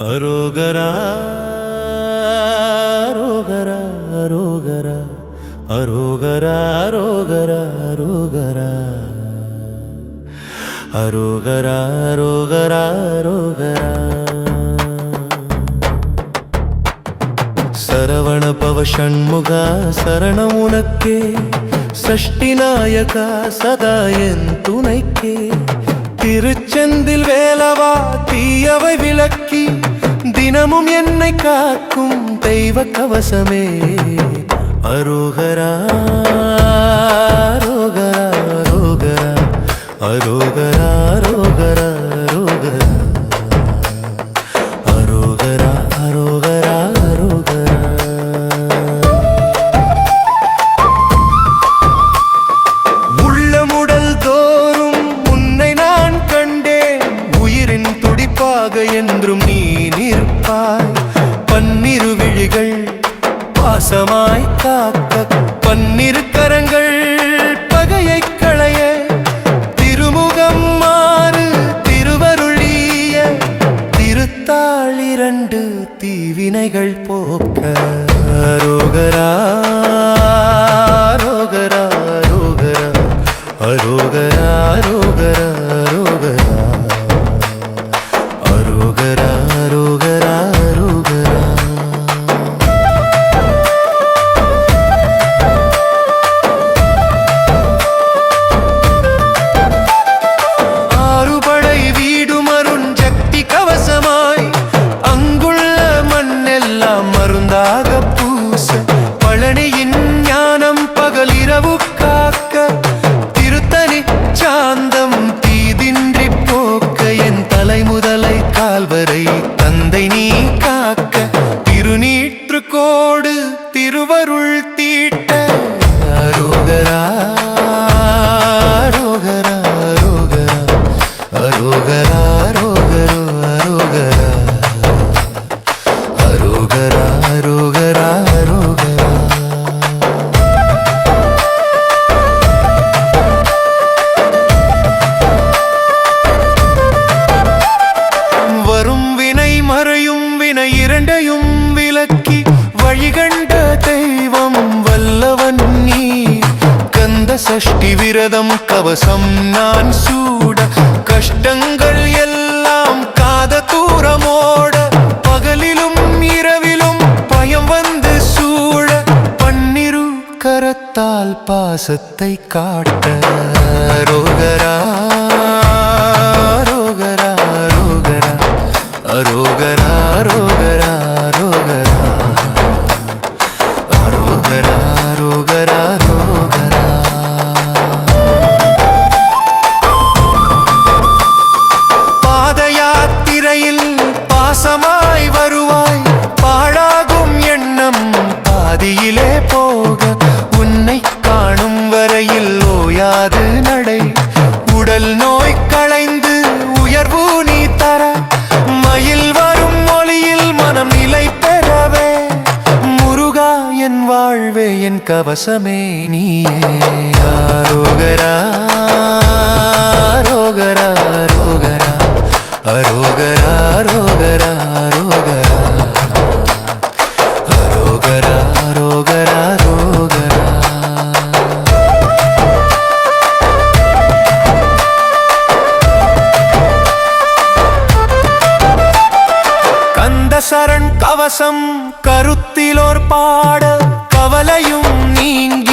அரோகரா அரோகரா அரோகரா அரோகரா அரோகரா அரோகரா அரோகரா அரோகரா அரோகரா சரவண பவ ஷண்முக சரணம் உனக்கே சஷ்டி நாயகா சதா என் துணைக்கே திருச்செந்தில் வேலவா தீயவை விளக்கி தினமும் என்னை காக்கும் தெய்வ கவசமே அரோகரா. வினைகள் திருநீற்று கோடு திருவருள் தீட்ட அரோகரா அரோகரா அரோகரா அரோகரா விரதம் கவசம் நான் சூட கஷ்டங்கள் எல்லாம் காத தூரமோட பகலிலும் இரவிலும் பயம் வந்து சூழ பன்னிரு கரத்தால் பாசத்தை காட்ட. ரோகரா ரோகரா ரோகரா ரோகரா ரோகரா அரோகரா அரோகரா அரோகரா. என் கவசமே நீயே. ஆரோகரா ரோகரா ரோகரா அரோகரா ரோகரா ரோகரா அரோகரா சரண் கவசம் கருத்திலோர் பாட கவலையும் நீங்கி